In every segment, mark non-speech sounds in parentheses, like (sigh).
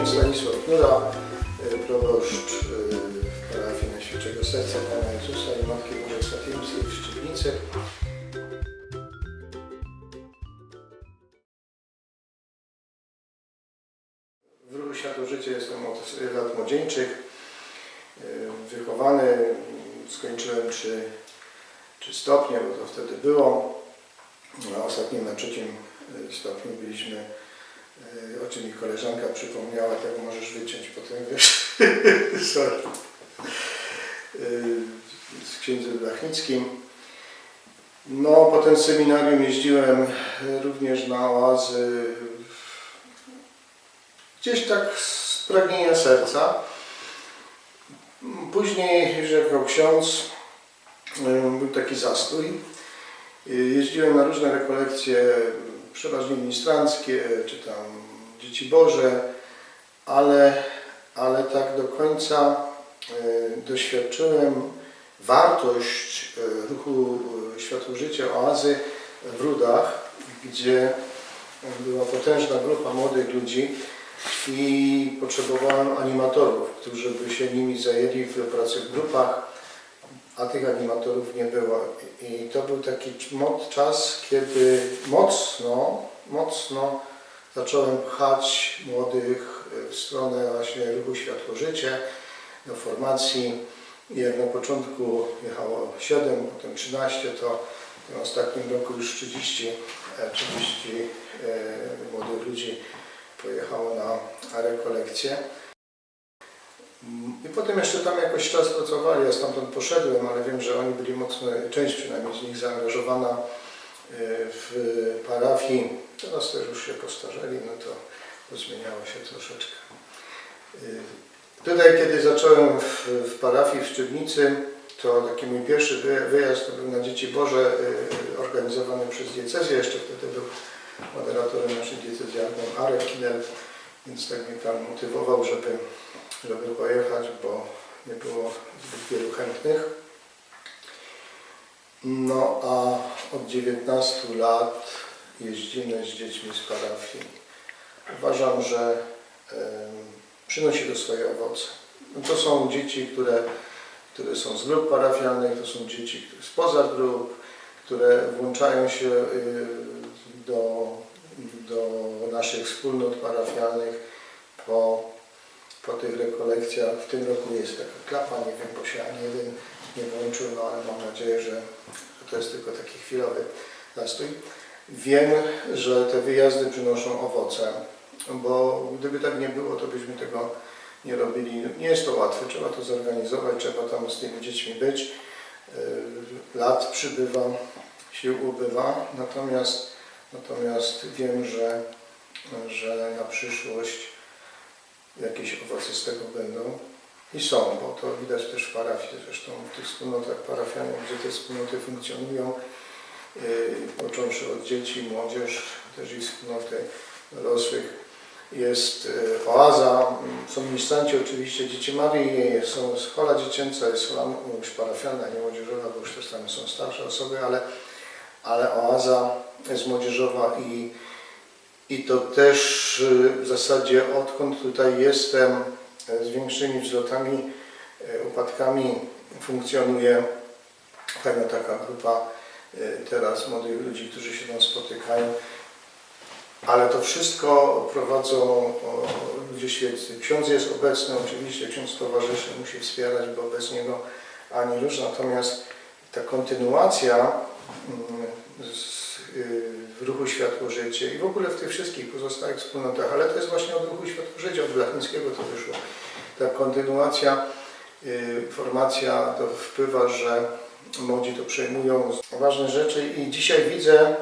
ksiądz Stanisław Knura, y, proboszcz y, parafii Najświętszego Serca Pana Jezusa i Matki Bożej Fatimskiej w Szczytnicy. W ruchu Światło Życie jestem od lat młodzieńczych. Y, Wychowany, skończyłem trzy, trzy stopnie, bo to wtedy było. Na ostatnim, na trzecim stopniu byliśmy, o czym mi koleżanka przypomniała, tego możesz wyciąć potem, wiesz, (laughs) sorry. Y, Z księdzem Blachnickim. No, potem z seminarium jeździłem y, również na oazy, gdzieś tak z pragnienia serca. Później, że jako ksiądz, był taki zastój. Jeździłem na różne rekolekcje, przeważnie ministranckie, czy tam Dzieci Boże, ale, ale tak do końca y, doświadczyłem wartość y, ruchu Światło Życia, oazy w Rudach, gdzie była potężna grupa młodych ludzi i potrzebowałem animatorów, którzy by się nimi zajęli w pracy w grupach a tych animatorów nie było. I to był taki czas, kiedy mocno, mocno zacząłem pchać młodych w stronę właśnie ruchu Światło Życie, do formacji. I jak na początku jechało 7, potem 13, to w tym ostatnim roku już 30, e, 30 e, młodych ludzi pojechało na rekolekcje. I potem jeszcze tam jakoś czas pracowali, ja stamtąd poszedłem, ale wiem, że oni byli mocno, część przynajmniej z nich zaangażowana y, w parafii. Teraz też już się postarzeli, no to pozmieniało się troszeczkę. Y, Tutaj, kiedy zacząłem w, w parafii w Szczytnicy, to taki mój pierwszy wy- wyjazd to był na Dzieci Boże, y, organizowany przez diecezję. Jeszcze wtedy był moderatorem naszej diecezji Adam Arek Kinel, więc tak mnie Pan motywował, żeby żeby pojechać, bo nie było zbyt wielu chętnych. No a od 19 lat jeździmy z dziećmi z parafii. Uważam, że em, przynosi to swoje owoce. No to są dzieci, które, które są z grup parafialnych, to są dzieci spoza grup, które włączają się y, do, do naszych wspólnot parafialnych po po tych rekolekcjach. W tym roku jest taka klapa, nie wiem, bo się ani jeden nie włączył, no ale mam nadzieję, że to jest tylko taki chwilowy zastój. Wiem, że te wyjazdy przynoszą owoce, bo gdyby tak nie było, to byśmy tego nie robili. Nie jest to łatwe, trzeba to zorganizować, trzeba tam z tymi dziećmi być. Yy, Lat przybywa, sił ubywa, natomiast, natomiast wiem, że, że na przyszłość jakieś owoce z tego będą i są, bo to widać też w parafii, zresztą w tych wspólnotach parafialnych, gdzie te wspólnoty funkcjonują, yy, począwszy od dzieci, młodzież, też i wspólnoty dorosłych. Jest yy, oaza, są ministranci oczywiście, Dzieci Maryi, są szkoła dziecięca, jest szkoła już parafialna, nie młodzieżowa, bo już też tam są starsze osoby, ale, ale oaza jest młodzieżowa i i to też y, w zasadzie odkąd tutaj jestem e, z większymi wzlotami, e, upadkami funkcjonuje fajna taka grupa e, teraz młodych ludzi, którzy się tam spotykają. Ale to wszystko prowadzą ludzie świeccy. Ksiądz jest obecny, oczywiście ksiądz towarzyszy, musi wspierać, bo bez niego ani rusz. Natomiast ta kontynuacja mm, z, w ruchu Światło Życie i w ogóle w tych wszystkich pozostałych wspólnotach, ale to jest właśnie od ruchu Światło Życia, od Blachnickiego to wyszło. Ta kontynuacja, y, formacja to wpływa, że młodzi to przejmują ważne rzeczy i dzisiaj widzę,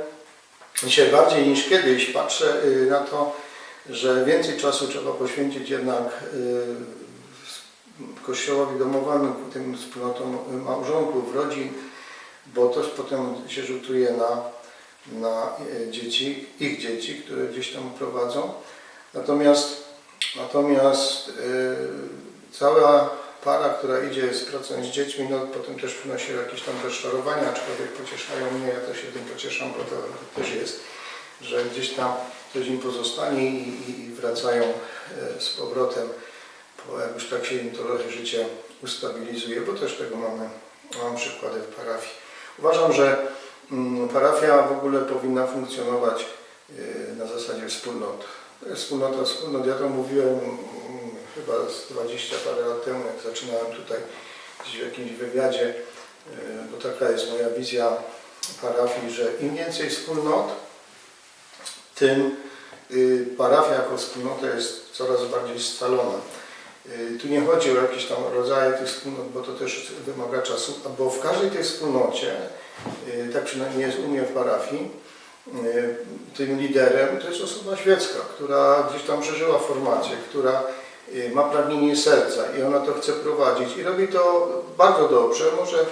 dzisiaj bardziej niż kiedyś patrzę y, na to, że więcej czasu trzeba poświęcić jednak y, kościołowi domowemu, tym wspólnotom małżonków, rodzin, bo to potem się rzutuje na, na e, dzieci, ich dzieci, które gdzieś tam prowadzą. Natomiast, natomiast e, cała para, która idzie z pracą z dziećmi, no potem też przynosi jakieś tam rozczarowania, aczkolwiek pocieszają mnie, ja też się tym pocieszam, bo to też jest, że gdzieś tam coś im pozostanie i, i- i wracają e, z powrotem, bo jak już tak się im to trochę życie ustabilizuje, bo też tego mamy, mam przykłady w parafii. Uważam, że parafia w ogóle powinna funkcjonować e, na zasadzie wspólnot. To wspólnota wspólnot. Ja to mówiłem mm, chyba z 20 parę lat temu, jak zaczynałem tutaj gdzieś w jakimś wywiadzie, e, bo taka jest moja wizja parafii, że im więcej wspólnot, tym y, parafia jako wspólnota jest coraz bardziej scalona. Y, Tu nie chodzi o jakieś tam rodzaje tych wspólnot, bo to też wymaga czasu, bo w każdej tej wspólnocie, y, tak przynajmniej jest u mnie w parafii, y, tym liderem to jest osoba świecka, która gdzieś tam przeżyła formację, która y, ma pragnienie serca i ona to chce prowadzić i robi to bardzo dobrze, może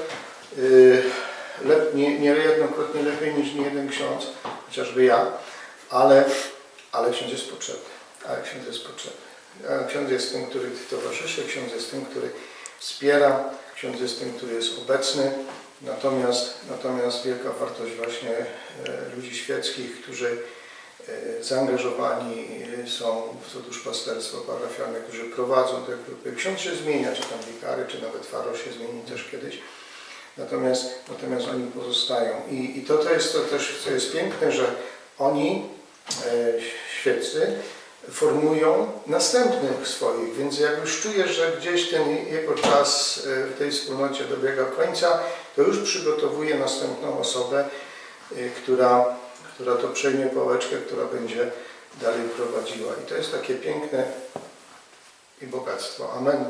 lep, nie, niejednokrotnie lepiej niż nie jeden ksiądz, chociażby ja, ale, ale ksiądz jest potrzebny, ale ksiądz jest potrzebny. Ksiądz jest tym, który towarzyszy, ksiądz jest tym, który wspiera, ksiądz jest tym, który jest obecny. Natomiast, natomiast wielka wartość właśnie e, ludzi świeckich, którzy e, zaangażowani e, są w to duszpasterstwo parafialne, którzy prowadzą te grupy. Ksiądz się zmienia, czy tam wikary, czy nawet farosz się zmieni też kiedyś. Natomiast, natomiast oni pozostają. I, i to, to jest to też, co jest piękne, że oni, e, świeccy, formują następnych swoich, więc jak już czujesz, że gdzieś ten jego czas e, w tej wspólnocie dobiega końca, to już przygotowuje następną osobę, e, która, która to przejmie pałeczkę, która będzie dalej prowadziła. I to jest takie piękne i bogactwo. Amen.